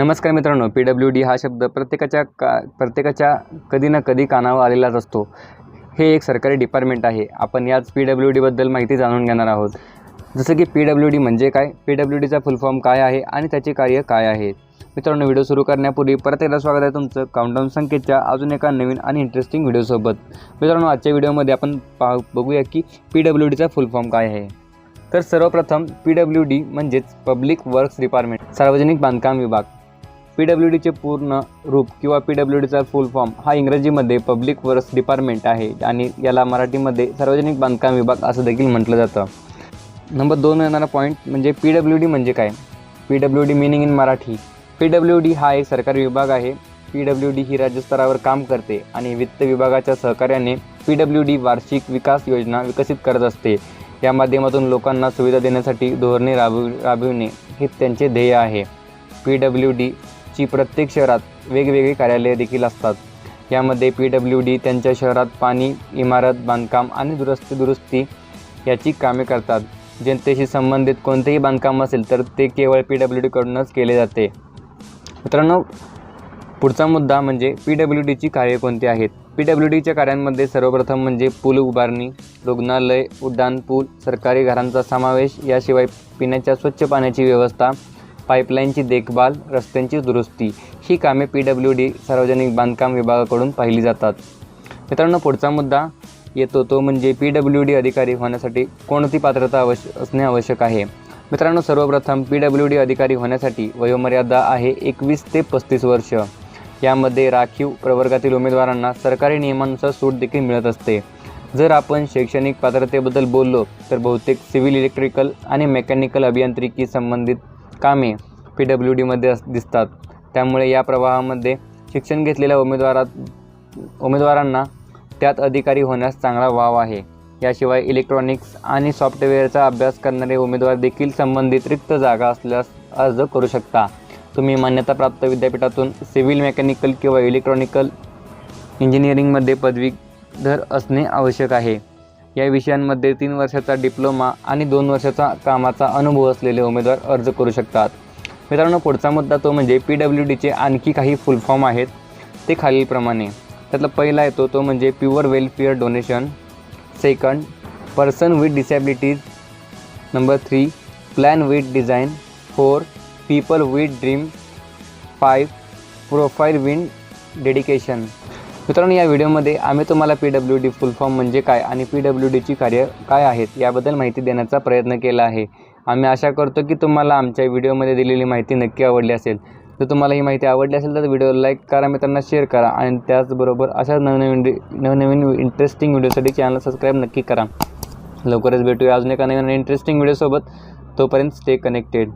नमस्कार मित्रांनो P W D हा शब्द प्रत्येकाच्या का प्रत्येकाच्या कधी ना कधी कानावर आलेलाच असतो. हे एक सरकारी डिपार्टमेंट आहे. आपण याच पी डब्ल्यू डीबद्दल माहिती जाणून घेणार आहोत. जसं की पी डब्ल्यू डी म्हणजे काय? पी डब्ल्यू डीचा फुल फॉर्म काय आहे आणि त्याचे कार्य काय आहे? मित्रांनो व्हिडिओ सुरू करण्यापूर्वी परत एकदा स्वागत आहे तुमचं काउंटडाऊन संख्येच्या अजून एका नवीन आणि इंटरेस्टिंग व्हिडिओसोबत मित्रांनो आजच्या व्हिडिओमध्ये आपण पाह बघूया की पी डब्ल्यू डीचा फुल फॉर्म काय आहे. तर सर्वप्रथम पी डब्ल्यू डी म्हणजेच पब्लिक वर्क्स डिपार्टमेंट सार्वजनिक बांधकाम विभाग. पी डब्ल्यू डीचे पूर्ण रूप किंवा पी डब्ल्यू डीचा फुल फॉर्म हा इंग्रजीमध्ये पब्लिक वर्क्स डिपार्टमेंट आहे आणि याला मराठीमध्ये सार्वजनिक बांधकाम विभाग असं देखील म्हटलं जातं. नंबर दोन येणारा पॉईंट म्हणजे पी डब्ल्यू डी म्हणजे काय? P W D meaning in Marathi. P W D हा एक सरकारी विभाग आहे. पी डब्ल्यू डी ही राज्यस्तरावर काम करते आणि वित्त विभागाच्या सहकार्याने पी डब्ल्यू डी वार्षिक विकास योजना विकसित करत असते. या माध्यमातून लोकांना सुविधा देण्यासाठी धोरणे राबव राबविणे हे त्यांचे ध्येय आहे. पी डब्ल्यू डी ची प्रत्येक शहरात वेगवेगळी कार्यालये देखील असतात. यामध्ये पी डब्ल्यू डी त्यांच्या शहरात पाणी इमारत बांधकाम आणि दुरुस्ती दुरुस्ती याची कामे करतात. जनतेशी संबंधित कोणतेही बांधकाम असेल तर ते केवळ पी डब्ल्यू डीकडूनच केले जाते. मित्रांनो पुढचा मुद्दा म्हणजे पी डब्ल्यू डीची कार्ये कोणती आहेत? पी डब्ल्यू डीच्या कार्यांमध्ये सर्वप्रथम म्हणजे पूल उभारणी रुग्णालय उड्डाणपूल सरकारी घरांचा समावेश याशिवाय पिण्याच्या स्वच्छ पाण्याची व्यवस्था पाईपलाईनची देखभाल रस्त्यांची दुरुस्ती ही कामे पी डब्ल्यू डी सार्वजनिक बांधकाम विभागाकडून पाहिली जातात. मित्रांनो पुढचा मुद्दा येतो तो म्हणजे पी डब्ल्यू डी अधिकारी होण्यासाठी कोणती पात्रता आवश्य असणे आवश्यक आहे? मित्रांनो सर्वप्रथम पी डब्ल्यू डी अधिकारी होण्यासाठी वयोमर्यादा आहे एकवीस ते पस्तीस वर्ष. यामध्ये राखीव प्रवर्गातील उमेदवारांना सरकारी नियमानुसार सूट देखील मिळत असते. जर आपण शैक्षणिक पात्रतेबद्दल बोललो तर बहुतेक सिव्हिल इलेक्ट्रिकल आणि मेकॅनिकल अभियांत्रिकी संबंधित कामे पी डब्ल्यू डीमध्ये दिसतात. त्यामुळे या प्रवाहामध्ये शिक्षण घेतलेल्या उमेदवारात उमेदवारांना त्यात अधिकारी होण्यास चांगला वाव आहे. याशिवाय इलेक्ट्रॉनिक्स आणि सॉफ्टवेअरचा अभ्यास करणारे उमेदवार देखील संबंधित रिक्त जागा असल्यास अर्ज करू शकता. तुम्ही मान्यताप्राप्त विद्यापीठातून सिव्हिल मेकॅनिकल किंवा इलेक्ट्रॉनिकल इंजिनिअरिंगमध्ये पदवीधर असणे आवश्यक आहे. या विषयांमध्ये तीन वर्षाचा डिप्लोमा आणि दोन वर्षाचा कामाचा अनुभव असलेले उमेदवार अर्ज करू शकतात. मित्रांनो पुढचा मुद्दा तो म्हणजे पी डब्ल्यू डीचे आणखी काही फुल फॉर्म आहेत ते खालीलप्रमाणे. त्यातला पहिला येतो तो म्हणजे pure welfare donation. Second person with disabilities. Number three plan with design. Four people with dream. Five profile win dedication. मित्रांनो या व्हिडिओमध्ये आम्ही तुम्हाला P W D full form म्हणजे काय आणि पी डब्ल्यू डीची कार्य काय आहेत याबद्दल माहिती देण्याचा प्रयत्न केला आहे. आम्ही आशा करतो की तुम्हाला आमच्या व्हिडिओमध्ये दिलेली माहिती नक्की आवडली असेल. जर तुम्हाला ही माहिती आवडली असेल तर व्हिडिओ लाईक करा मित्रांना शेअर करा आणि त्याचबरोबर अशा नवनवीन नवनवीन इंटरेस्टिंग व्हिडिओसाठी चॅनल सबस्क्राईब नक्की करा. लवकरच भेटूया अजून एका नवीन इंटरेस्टिंग व्हिडिओसोबत. तोपर्यंत स्टे कनेक्टेड